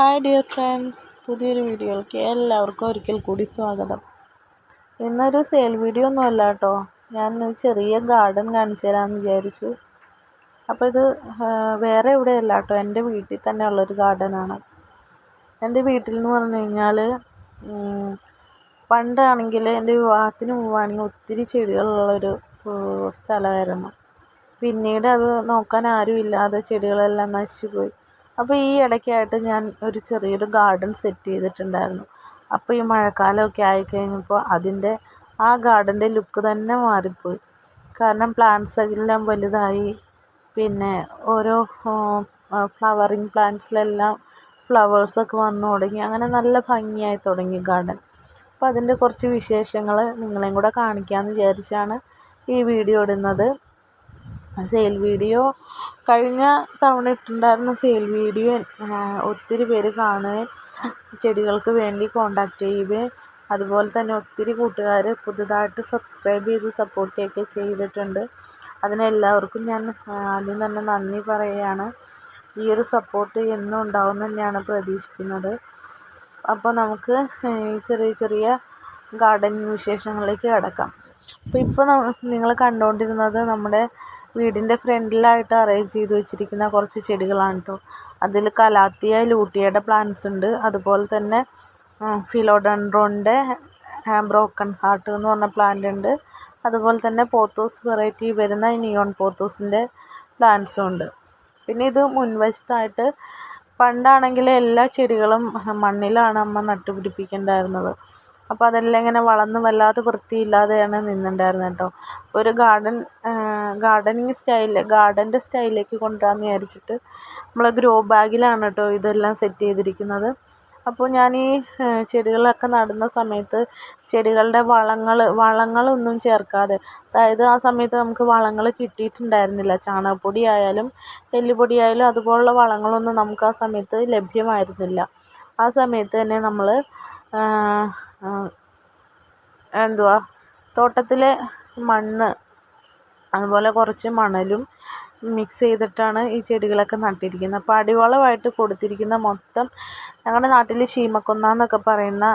Hi dear friends പുതിയൊരു വീഡിയോയിലേക്ക് എല്ലാവർക്കും ഒരിക്കൽ കൂടി സ്വാഗതം. ഇന്നൊരു സെയിൽ വീഡിയോ ഒന്നും അല്ല കേട്ടോ ഞാൻ ചെറിയ ഗാർഡൻ കാണിച്ചു തരാമെന്ന് വിചാരിച്ചു. അപ്പോൾ ഇത് വേറെ എവിടെയല്ല കേട്ടോ എന്റെ വീട്ടിൽ തന്നെ ഉള്ളൊരു ഗാർഡനാണ് എന്റെ വീട്ടിൽ എന്ന് പറഞ്ഞു കഴിഞ്ഞാൽ പണ്ടാണെങ്കിൽ എന്റെ വിവാഹത്തിന് മുമ്പാണെങ്കിൽ ഒത്തിരി ചെടികളുള്ളൊരു സ്ഥലമായിരുന്നു. പിന്നീട് അത് നോക്കാൻ ആരുമില്ലാതെ ചെടികളെല്ലാം നശിച്ചു പോയി അപ്പോൾ ഈ ഇടയ്ക്കായിട്ട് ഞാൻ ഒരു ചെറിയൊരു ഗാർഡൻ സെറ്റ് ചെയ്തിട്ടുണ്ടായിരുന്നു. അപ്പോൾ ഈ മഴക്കാലമൊക്കെ ആയിക്കഴിഞ്ഞപ്പോൾ അതിന്റെ ആ ഗാർഡന്റെ ലുക്ക് തന്നെ മാറിപ്പോയി. കാരണം പ്ലാന്റ്സ് എല്ലാം വലുതായി. പിന്നെ ഓരോ ഫ്ലവറിങ് പ്ലാന്റ്സിലെല്ലാം ഫ്ലവേഴ്സൊക്കെ വന്നു തുടങ്ങി. അങ്ങനെ നല്ല ഭംഗിയായി തുടങ്ങി ഗാർഡൻ അപ്പോൾ അതിന്റെ കുറച്ച് വിശേഷങ്ങൾ നിങ്ങളെയും കൂടെ കാണിക്കാമെന്ന് വിചാരിച്ചാണ് ഈ വീഡിയോ ഇടുന്നത്. സെയിൽ വീഡിയോ കഴിഞ്ഞ തവണ ഇട്ടിട്ടുണ്ടായിരുന്ന സെയിൽ വീഡിയോ ഒത്തിരി പേര് കാണുകയും ചെടികൾക്ക് വേണ്ടി കോൺടാക്ട് ചെയ്യുകയും അതുപോലെ തന്നെ ഒത്തിരി കൂട്ടുകാർ പുതുതായിട്ട് സബ്സ്ക്രൈബ് ചെയ്ത് സപ്പോർട്ട് ചെയ്തിട്ടുണ്ട്. അതിനെല്ലാവർക്കും ഞാൻ ആദ്യം തന്നെ നന്ദി പറയുകയാണ്. ഈ ഒരു സപ്പോർട്ട് എന്നും ഉണ്ടാവും തന്നെയാണ് പ്രതീക്ഷിക്കുന്നത്. അപ്പോൾ നമുക്ക് ചെറിയ ചെറിയ ഗാർഡനിങ് വിശേഷങ്ങളിലേക്ക് കടക്കാം. അപ്പോൾ ഇപ്പോൾ നിങ്ങൾ കണ്ടുകൊണ്ടിരുന്നത് നമ്മുടെ വീടിന്റെ ഫ്രണ്ടിലായിട്ട് അറേഞ്ച് ചെയ്ത് വെച്ചിരിക്കുന്ന കുറച്ച് ചെടികളാണ് ട്ടോ. അതിൽ കലാത്തിയ ലൂട്ടിയയുടെ പ്ലാന്റ്സ് ഉണ്ട്. അതുപോലെ തന്നെ ഫിലോഡൻഡ്രോണിന്റെ ബ്രോക്കൺ ഹാർട്ട് എന്ന് പറഞ്ഞ പ്ലാന്റ് ഉണ്ട്. അതുപോലെ തന്നെ പോത്തോസ് വെറൈറ്റി വരുന്ന നിയോൺ പോത്തോസിന്റെ പ്ലാന്റ്സും ഉണ്ട്. പിന്നെ ഇത് മുൻവശത്തായിട്ട് പണ്ടാണെങ്കിൽ എല്ലാ ചെടികളും മണ്ണിലാണ് അമ്മ നട്ടുപിടിപ്പിക്കേണ്ടായിരുന്നത്. അപ്പോൾ അതെല്ലാം ഇങ്ങനെ വളർന്ന് വല്ലാതെ വൃത്തിയില്ലാതെയാണ് നിന്നിട്ടുണ്ടായിരുന്നത് കേട്ടോ. ഒരു ഗാർഡൻ ഗാർഡനിങ് സ്റ്റൈൽ ഗാർഡന്റെ സ്റ്റൈലിലേക്ക് കൊണ്ടുവരാമെന്ന് വിചാരിച്ചിട്ട് നമ്മൾ ഗ്രോ ബാഗിലാണ് കേട്ടോ ഇതെല്ലാം സെറ്റ് ചെയ്തിരിക്കുന്നത്. അപ്പോൾ ഞാൻ ഈ ചെടികളൊക്കെ നടുന്ന സമയത്ത് ചെടികളുടെ വളങ്ങൾ വളങ്ങളൊന്നും ചേർക്കാതെ അതായത് ആ സമയത്ത് നമുക്ക് വളങ്ങൾ കിട്ടിയിട്ടുണ്ടായിരുന്നില്ല. ചാണകപ്പൊടി ആയാലും എല്ലുപൊടി ആയാലും അതുപോലുള്ള വളങ്ങളൊന്നും നമുക്ക് ആ സമയത്ത് ലഭ്യമായിരുന്നില്ല. ആ സമയത്ത് തന്നെ നമ്മൾ എന്തുവാ തോട്ടത്തിലെ മണ്ണ് അതുപോലെ കുറച്ച് മണലും മിക്സ് ചെയ്തിട്ടാണ് ഈ ചെടികളൊക്കെ നട്ടിരിക്കുന്നത്. അപ്പോൾ അടിവളമായിട്ട് കൊടുത്തിരിക്കുന്ന മൊത്തം ഞങ്ങളുടെ നാട്ടിൽ ശീമക്കൊന്ന എന്നൊക്കെ പറയുന്ന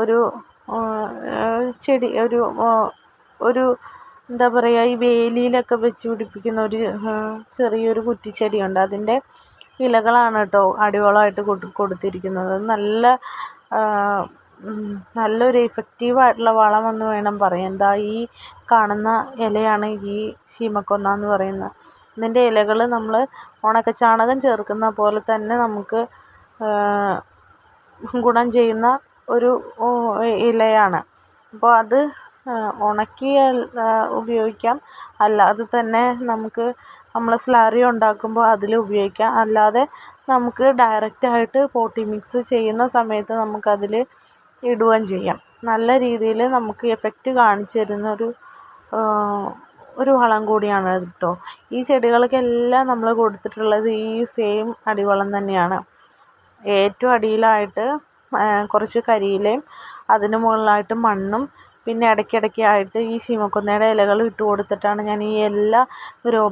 ഒരു ചെടി ഒരു ഒരു എന്താ പറയുക ഈ വേലിയിലൊക്കെ വെച്ച് പിടിപ്പിക്കുന്ന ഒരു ചെറിയൊരു കുറ്റിച്ചെടിയുണ്ട്. അതിന്റെ ഇലകളാണ് കേട്ടോ അടിവളമായിട്ട് കൊടുത്തിരിക്കുന്നത്. നല്ല നല്ലൊരു എഫക്റ്റീവ് ആയിട്ടുള്ള വളമെന്ന് വേണം പറയാൻ. ദാ ഈ കാണുന്ന ഇലയാണ് ഈ ശീമക്കൊന്ന എന്ന് പറയുന്നത്. ഇതിന്റെ ഇലകൾ നമ്മൾ ഉണക്കച്ചാണകം ചേർക്കുന്ന പോലെ തന്നെ നമുക്ക് ഗുണം ചെയ്യുന്ന ഒരു ഇലയാണ്. അപ്പോൾ അത് ഉണക്കി ഉപയോഗിക്കാം. അല്ലാതെ തന്നെ നമുക്ക് നമ്മൾ സ്ലാറി ഉണ്ടാക്കുമ്പോൾ അതിൽ ഉപയോഗിക്കാം. അല്ലാതെ നമുക്ക് ഡയറക്റ്റ് ആയിട്ട് പോട്ടി മിക്സ് ചെയ്യുന്ന സമയത്ത് നമുക്കതിൽ ഇടുകയും ചെയ്യാം. നല്ല രീതിയിൽ നമുക്ക് എഫക്റ്റ് കാണിച്ചു തരുന്ന ഒരു ഒരു വളം കൂടിയാണ് കേട്ടോ ഈ ചെടികൾക്കെല്ലാം നമ്മൾ കൊടുത്തിട്ടുള്ളത് ഈ സെയിം അടിവളം തന്നെയാണ്. ഏറ്റവും അടിയിലായിട്ട് കുറച്ച് കരിയിലയും അതിന് മുകളിലായിട്ട് മണ്ണും പിന്നെ ഇടയ്ക്കിടയ്ക്ക് ആയിട്ട് ഈ ശീമക്കൊന്നയുടെ ഇലകൾ ഇട്ട് കൊടുത്തിട്ടാണ് ഞാൻ ഈ എല്ലാ ഗ്രോ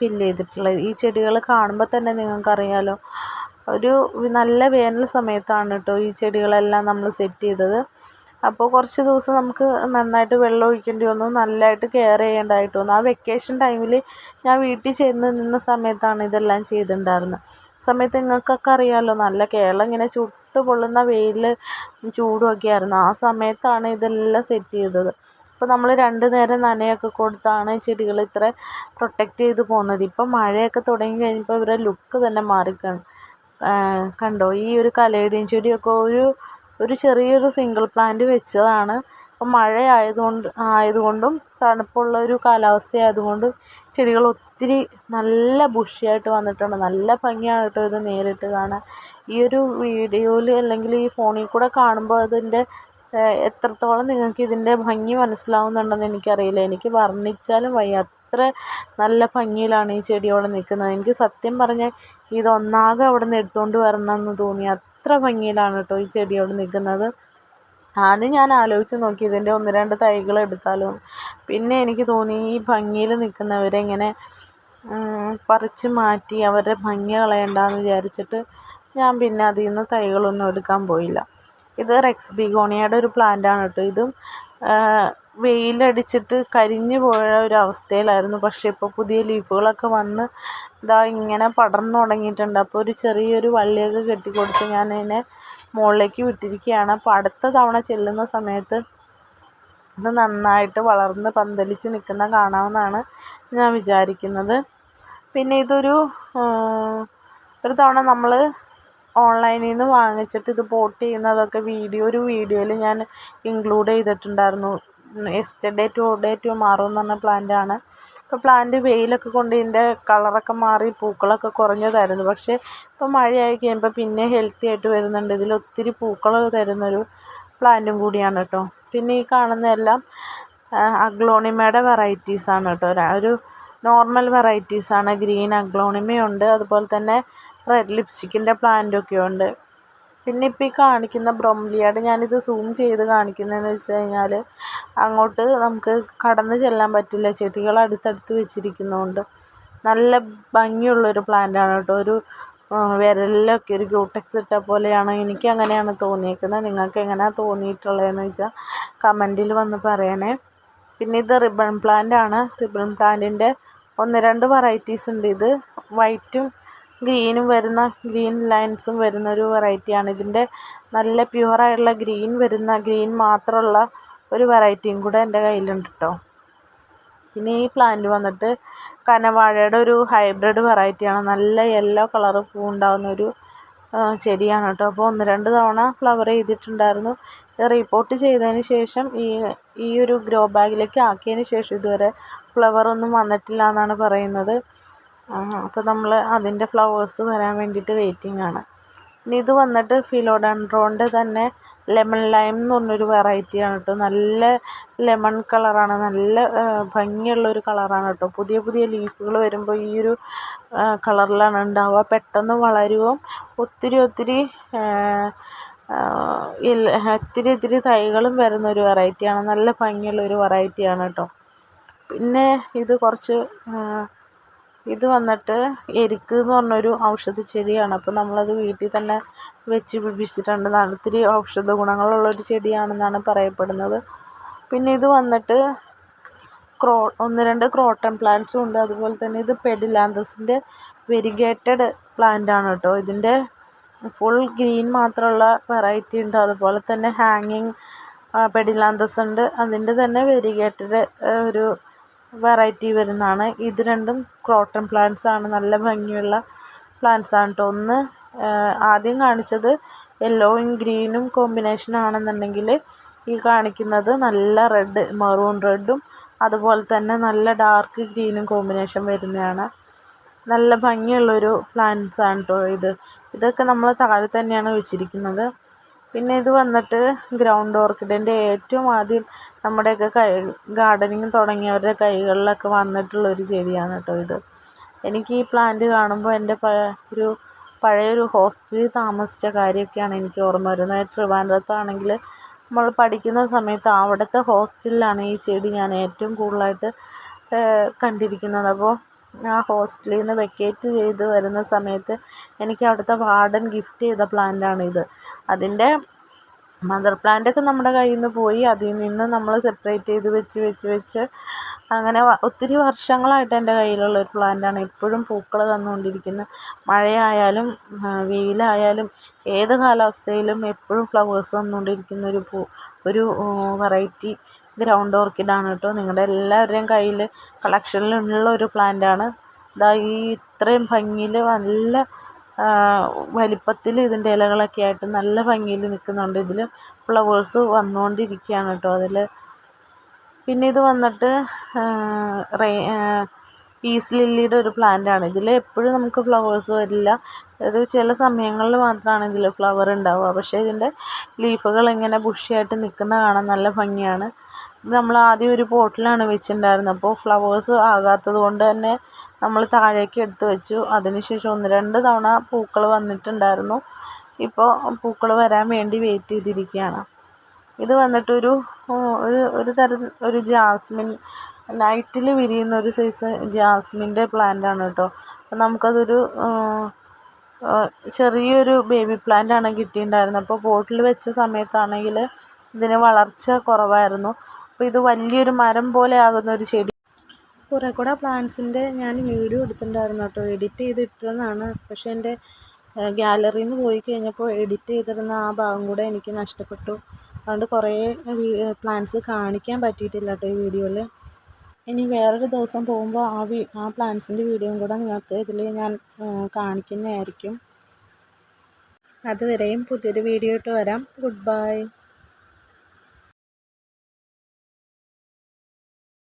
ഫില്ല് ചെയ്തിട്ടുള്ളത്. ഈ ചെടികൾ കാണുമ്പോൾ തന്നെ നിങ്ങൾക്കറിയാമല്ലോ ഒരു നല്ല വേനൽ സമയത്താണ് കേട്ടോ ഈ ചെടികളെല്ലാം നമ്മൾ സെറ്റ് ചെയ്തത്. അപ്പോൾ കുറച്ച് ദിവസം നമുക്ക് നന്നായിട്ട് വെള്ളം ഒഴിക്കേണ്ടി വന്നു. നല്ലതായിട്ട് കെയർ ചെയ്യേണ്ടതായിട്ട് വന്നു. ആ വെക്കേഷൻ ടൈമിൽ ഞാൻ വീട്ടിൽ ചെന്ന് നിന്ന സമയത്താണ് ഇതെല്ലാം ചെയ്തിട്ടുണ്ടായിരുന്നത് സമയത്ത് നിങ്ങൾക്കൊക്കെ അറിയാമല്ലോ നല്ല കേരളം ഇങ്ങനെ ചുട്ട് പൊള്ളുന്ന വെയിൽ ചൂടുമൊക്കെ ആയിരുന്നു. ആ സമയത്താണ് ഇതെല്ലാം സെറ്റ് ചെയ്തത്. അപ്പോൾ നമ്മൾ രണ്ട് നേരം നനയൊക്കെ കൊടുത്താണ് ചെടികൾ ഇത്ര പ്രൊട്ടക്റ്റ് ചെയ്ത് പോകുന്നത്. ഇപ്പം മഴയൊക്കെ തുടങ്ങി കഴിഞ്ഞപ്പോൾ ഇവരുടെ ലുക്ക് തന്നെ മാറിക്കാണ്. കണ്ടോ ഈ ഒരു കലേഡിയം ചെടിയൊക്കെ ഒരു ഒരു ചെറിയൊരു സിംഗിൾ പ്ലാന്റ് വെച്ചതാണ്. അപ്പം മഴ ആയതുകൊണ്ട് ആയതുകൊണ്ടും തണുപ്പുള്ള ഒരു കാലാവസ്ഥ ആയതുകൊണ്ടും ചെടികൾ ഒത്തിരി നല്ല ബുഷിയായിട്ട് വന്നിട്ടുണ്ട്. നല്ല ഭംഗിയാണ് ഇത് നേരിട്ട് കാണാൻ. ഈ ഒരു വീഡിയോയിൽ അല്ലെങ്കിൽ ഈ ഫോണിൽ കൂടെ കാണുമ്പോൾ അതിന്റെ എത്രത്തോളം നിങ്ങൾക്ക് ഇതിന്റെ ഭംഗി മനസ്സിലാവുന്നുണ്ടെന്ന് എനിക്കറിയില്ല. എനിക്ക് വർണിച്ചാലും വയ്യ അത്ര നല്ല ഭംഗിയിലാണ് ഈ ചെടി അവിടെ നിൽക്കുന്നത്. എനിക്ക് സത്യം പറഞ്ഞാൽ ഇതൊന്നാകെ അവിടെ നിന്ന് എടുത്തുകൊണ്ട് വരണമെന്ന് തോന്നി. അത്ര ഭംഗിയിലാണ് കേട്ടോ ഈ ചെടി അവിടെ നിൽക്കുന്നത്. ആദ്യം ഞാൻ ആലോചിച്ച് നോക്കി ഇതിന്റെ ഒന്ന് രണ്ട് തൈകൾ എടുത്താലോ. പിന്നെ എനിക്ക് തോന്നി ഈ ഭംഗിയിൽ നിൽക്കുന്നവരെ ഇങ്ങനെ പറിച്ച് മാറ്റി അവരുടെ ഭംഗി കളയണ്ടെന്ന് വിചാരിച്ചിട്ട് ഞാൻ പിന്നെ അതിൽ നിന്ന് തൈകളൊന്നും എടുക്കാൻ പോയില്ല. ഇത് റെക്സ് ബിഗോണിയയുടെ ഒരു പ്ലാന്റാണ് കേട്ടോ. ഇതും വെയിലടിച്ചിട്ട് കരിഞ്ഞു പോയ ഒരു അവസ്ഥയിലായിരുന്നു. പക്ഷേ ഇപ്പോൾ പുതിയ ലീഫുകളൊക്കെ വന്ന് ഇതാ ഇങ്ങനെ പടർന്നു തുടങ്ങിയിട്ടുണ്ട്. അപ്പോൾ ഒരു ചെറിയൊരു വള്ളിയൊക്കെ കെട്ടിക്കൊടുത്ത് ഞാൻ അതിനെ മുകളിലേക്ക് വിട്ടിരിക്കുകയാണ്. അപ്പോൾ അടുത്ത തവണ ചെല്ലുന്ന സമയത്ത് ഇത് നന്നായിട്ട് വളർന്ന് പന്തലിച്ച് നിൽക്കുന്ന കാണാമെന്നാണ് ഞാൻ വിചാരിക്കുന്നത്. പിന്നെ ഇതൊരു ഒരു തവണ നമ്മൾ ഓൺലൈനിൽ നിന്ന് വാങ്ങിച്ചിട്ട് ഇത് പോട്ട് ചെയ്യുന്നതൊക്കെ വീഡിയോ ഒരു വീഡിയോയിൽ ഞാൻ ഇൻക്ലൂഡ് ചെയ്തിട്ടുണ്ടായിരുന്നു. എസ്റ്റർഡേ ടു മാറും എന്ന് പറഞ്ഞ പ്ലാന്റാണ് ഇപ്പോൾ പ്ലാന്റ് വെയിലൊക്കെ കൊണ്ട് ഇതിന്റെ കളറൊക്കെ മാറി പൂക്കളൊക്കെ കുറഞ്ഞതായിരുന്നു. പക്ഷേ ഇപ്പോൾ മഴയായി കഴിയുമ്പോൾ പിന്നെ ഹെൽത്തി ആയിട്ട് വരുന്നുണ്ട്. ഇതിൽ ഒത്തിരി പൂക്കൾ തരുന്നൊരു പ്ലാന്റും കൂടിയാണ് കേട്ടോ. പിന്നെ ഈ കാണുന്ന എല്ലാം അഗ്ലോണിമയുടെ വെറൈറ്റീസാണ് കേട്ടോ. ഒരു നോർമൽ വെറൈറ്റീസാണ് ഗ്രീൻ അഗ്ലോണിമയുണ്ട്. അതുപോലെ തന്നെ റെഡ് ലിപ്സ്റ്റിക്കിന്റെ പ്ലാന്റൊക്കെ ഉണ്ട് പിന്നെ ഇപ്പോൾ ഈ കാണിക്കുന്ന ബ്രോംലിയാട് ഞാനിത് സൂം ചെയ്ത് കാണിക്കുന്നതെന്ന് വെച്ച് കഴിഞ്ഞാൽ അങ്ങോട്ട് നമുക്ക് കടന്നു ചെല്ലാൻ പറ്റില്ല. ചെടികൾ അടുത്തടുത്ത് വെച്ചിരിക്കുന്നതുകൊണ്ട് നല്ല ഭംഗിയുള്ളൊരു ആണ് കേട്ടോ. ഒരു വിരലിലൊക്കെ ഒരു ക്യൂടെക്സ് ഇട്ട പോലെയാണ് എനിക്ക് അങ്ങനെയാണ് തോന്നിയേക്കുന്നത്. നിങ്ങൾക്ക് എങ്ങനെയാണ് തോന്നിയിട്ടുള്ളതെന്ന് വെച്ചാൽ കമന്റിൽ വന്ന് പറയണേ. പിന്നെ ഇത് റിബൺ പ്ലാന്റ് ആണ്. റിബൺ പ്ലാന്റിന്റെ ഒന്ന് രണ്ട് വെറൈറ്റീസ് ഉണ്ട് ഇത്. വൈറ്റും ഗ്രീനും വരുന്ന ഗ്രീൻ ലൈൻസും വരുന്ന ഒരു വെറൈറ്റിയാണ്. ഇതിന്റെ നല്ല പ്യുവറായിട്ടുള്ള ഗ്രീൻ വരുന്ന ഗ്രീൻ മാത്രമുള്ള ഒരു വെറൈറ്റിയും കൂടെ എന്റെ കയ്യിലുണ്ട് കേട്ടോ പിന്നെ ഈ പ്ലാന്റ് വന്നിട്ട് കനവാഴയുടെ ഒരു ഹൈബ്രിഡ് വെറൈറ്റിയാണ്. നല്ല യെല്ലോ കളർ പൂ ഉണ്ടാകുന്ന ഒരു ചെടിയാണ് കേട്ടോ അപ്പോൾ ഒന്ന് രണ്ട് തവണ ഫ്ലവർ ചെയ്തിട്ടുണ്ടായിരുന്നു. റിപ്പോർട്ട് ചെയ്തതിന് ശേഷം ഈ ഈ ഒരു ഗ്രോ ബാഗിലേക്ക് ആക്കിയതിന് ശേഷം ഇതുവരെ ഫ്ലവർ ഒന്നും വന്നിട്ടില്ല എന്നാണ് പറയുന്നത്. അപ്പോൾ നമ്മൾ അതിന്റെ ഫ്ലവേഴ്സ് വരാൻ വേണ്ടിയിട്ട് വെയിറ്റിംഗ് ആണ്. ഇനി ഇത് വന്നിട്ട് ഫിലോഡൻഡ്രോന്റെ തന്നെ ലെമൺ ലൈം എന്ന് പറഞ്ഞൊരു വെറൈറ്റിയാണ് കേട്ടോ നല്ല ലെമൺ കളറാണ് നല്ല ഭംഗിയുള്ളൊരു കളറാണ് കേട്ടോ പുതിയ പുതിയ ലീഫുകൾ വരുമ്പോൾ ഈ ഒരു കളറിലാണ് ഉണ്ടാവുക പെട്ടെന്ന് വളരുകയും ഒത്തിരി ഒത്തിരി ഒത്തിരി ഒത്തിരി തൈകളും വരുന്ന ഒരു വെറൈറ്റിയാണ് നല്ല ഭംഗിയുള്ള ഒരു വെറൈറ്റിയാണ് കേട്ടോ പിന്നെ ഇത് കുറച്ച് ഇത് വന്നിട്ട് എരിക്ക് എന്ന് പറഞ്ഞൊരു ഔഷധ ചെടിയാണ്. അപ്പോൾ നമ്മളത് വീട്ടിൽ തന്നെ വെച്ച് പിടിപ്പിച്ചിട്ടുണ്ട്. ഒത്തിരി ഔഷധ ഗുണങ്ങളുള്ളൊരു ചെടിയാണെന്നാണ് പറയപ്പെടുന്നത്. പിന്നെ ഇത് വന്നിട്ട് ക്രോ ഒന്ന് രണ്ട് ക്രോട്ടൺ പ്ലാന്റ്സും ഉണ്ട്. അതുപോലെ തന്നെ ഇത് പെഡിലാന്തസിന്റെ വെരിഗേറ്റഡ് പ്ലാന്റ് ആണ് കേട്ടോ. ഇതിന്റെ ഫുൾ ഗ്രീൻ മാത്രമുള്ള വെറൈറ്റി ഉണ്ട്. അതുപോലെ തന്നെ ഹാങ്ങിങ് പെഡിലാന്തസ് ഉണ്ട്. അതിന്റെ തന്നെ വെരിഗേറ്റഡ് ഒരു വെറൈറ്റി വരുന്നതാണ്. ഇത് രണ്ടും ക്രോട്ടൺ പ്ലാന്റ്സ് ആണ്. നല്ല ഭംഗിയുള്ള പ്ലാന്റ്സ് ആണ് കേട്ടോ ഒന്ന് ആദ്യം കാണിച്ചത് യെല്ലോയും ഗ്രീനും കോമ്പിനേഷൻ ആണെന്നുണ്ടെങ്കിൽ ഈ കാണിക്കുന്നത് നല്ല റെഡ് മെറൂൺ റെഡും അതുപോലെ തന്നെ നല്ല ഡാർക്ക് ഗ്രീനും കോമ്പിനേഷൻ വരുന്നതാണ്. നല്ല ഭംഗിയുള്ളൊരു പ്ലാന്റ്സ് ആണ് കേട്ടോ ഇത്. ഇതൊക്കെ നമ്മൾ താഴെ തന്നെയാണ് വെച്ചിരിക്കുന്നത്. പിന്നെ ഇത് വന്നിട്ട് ഗ്രൗണ്ട് ഓർക്കിഡിന്റെ ഏറ്റവും ആദ്യം നമ്മുടെയൊക്കെ കൈ ഗാർഡനിങ് തുടങ്ങിയവരുടെ കൈകളിലൊക്കെ വന്നിട്ടുള്ള ഒരു ചെടിയാണ് കേട്ടോ ഇത്. എനിക്ക് ഈ പ്ലാന്റ് കാണുമ്പോൾ എന്റെ ഒരു പഴയൊരു ഹോസ്റ്റലിൽ താമസിച്ച കാര്യമൊക്കെയാണ് എനിക്ക് ഓർമ്മ വരുന്നത്. ട്രിവാൻഡ്രത്താണെങ്കിൽ നമ്മൾ പഠിക്കുന്ന സമയത്ത് അവിടുത്തെ ഹോസ്റ്റലിലാണ് ഈ ചെടി ഞാൻ ഏറ്റവും കൂടുതലായിട്ട് കണ്ടിരിക്കുന്നത്. അപ്പോൾ ആ ഹോസ്റ്റലിൽ നിന്ന് വെക്കേറ്റ് ചെയ്ത് വരുന്ന സമയത്ത് എനിക്ക് അവിടുത്തെ വാർഡൻ ഗിഫ്റ്റ് ചെയ്ത പ്ലാന്റാണ് ഇത്. അതിന്റെ മദർ പ്ലാന്റൊക്കെ നമ്മുടെ കയ്യിൽ നിന്ന് പോയി അതിൽ നിന്ന് നമ്മൾ സെപ്പറേറ്റ് ചെയ്ത് വെച്ച് വെച്ച് വെച്ച്. അങ്ങനെ ഒത്തിരി വർഷങ്ങളായിട്ട് എന്റെ കയ്യിലുള്ള ഒരു പ്ലാന്റാണ് ഇപ്പോഴും പൂക്കൾ തന്നുകൊണ്ടിരിക്കുന്ന. മഴയായാലും വെയിലായാലും ഏത് കാലാവസ്ഥയിലും എപ്പോഴും ഫ്ലവേഴ്സ് തന്നുകൊണ്ടിരിക്കുന്ന ഒരു പൂ ഒരു വെറൈറ്റി ഗ്രൗണ്ട് ഓർക്കിഡാണ് കേട്ടോ. നിങ്ങളുടെ എല്ലാവരുടെയും കയ്യിൽ കളക്ഷനിലുള്ള ഒരു പ്ലാന്റാണ് ഇതാ ഈ ഇത്രയും ഭംഗിയിൽ നല്ല വലിപ്പത്തിൽ ഇതിന്റെ ഇലകളൊക്കെ ആയിട്ട് നല്ല ഭംഗിയിൽ നിൽക്കുന്നുണ്ട്. ഇതിൽ ഫ്ലവേഴ്സ് വന്നുകൊണ്ടിരിക്കുകയാണ് കേട്ടോ അതിൽ പിന്നെ ഇത് വന്നിട്ട് റേ പീസ് ലില്ലിയുടെ ഒരു പ്ലാന്റ് ആണ്. ഇതിൽ എപ്പോഴും നമുക്ക് ഫ്ലവേഴ്സ് വരില്ല. ഒരു ചില സമയങ്ങളിൽ മാത്രമാണ് ഇതിൽ ഫ്ലവർ ഉണ്ടാവുക. പക്ഷേ ഇതിന്റെ ലീഫുകൾ ഇങ്ങനെ ബുഷിയായിട്ട് നിൽക്കുന്ന കാണാൻ നല്ല ഭംഗിയാണ്. നമ്മൾ ആദ്യം ഒരു പോട്ടിലാണ് വെച്ചിട്ടുണ്ടായിരുന്നത്. അപ്പോൾ ഫ്ലവേഴ്സ് ആകാത്തത് കൊണ്ട് തന്നെ നമ്മൾ താഴേക്ക് എടുത്തു വെച്ചു. അതിനുശേഷം ഒന്ന് രണ്ട് തവണ പൂക്കൾ വന്നിട്ടുണ്ടായിരുന്നു. ഇപ്പോൾ പൂക്കൾ വരാൻ വേണ്ടി വെയിറ്റ് ചെയ്തിരിക്കുകയാണ്. ഇത് വന്നിട്ടൊരു ഒരു ഒരു തരം ഒരു ജാസ്മിൻ നൈറ്റിൽ വിരിയുന്ന ഒരു സൈസ് ജാസ്മിന്റെ പ്ലാന്റ് ആണ് കേട്ടോ. അപ്പം നമുക്കതൊരു ചെറിയൊരു ബേബി പ്ലാന്റ് ആണ് കിട്ടിയിട്ടുണ്ടായിരുന്നത്. അപ്പോൾ പോട്ടിൽ വെച്ച സമയത്താണെങ്കിൽ ഇതിന് വളർച്ച കുറവായിരുന്നു. അപ്പോൾ ഇത് വലിയൊരു മരം പോലെ ആകുന്ന ഒരു ചെടി കുറേ കൂടെ പ്ലാന്റ്സിന്റെ ഞാൻ വീഡിയോ എടുത്തിട്ടുണ്ടായിരുന്നു കേട്ടോ. എഡിറ്റ് ചെയ്ത് ഇട്ടതെന്നാണ് പക്ഷെ എന്റെ ഗാലറിയിൽ നിന്ന് പോയി കഴിഞ്ഞപ്പോൾ എഡിറ്റ് ചെയ്തിരുന്ന ആ ഭാഗം കൂടെ എനിക്ക് നഷ്ടപ്പെട്ടു. അതുകൊണ്ട് കുറേ പ്ലാന്റ്സ് കാണിക്കാൻ പറ്റിയിട്ടില്ല കേട്ടോ ഈ വീഡിയോയിൽ ഇനി വേറൊരു ദിവസം പോകുമ്പോൾ ആ വീ ആ പ്ലാന്റ്സിന്റെ വീഡിയോയും കൂടെ നിങ്ങൾക്ക് ഇതിൽ ഞാൻ കാണിക്കുന്നതായിരിക്കും. അതുവരെയും പുതിയൊരു വീഡിയോ ഇട്ട് വരാം. Good bye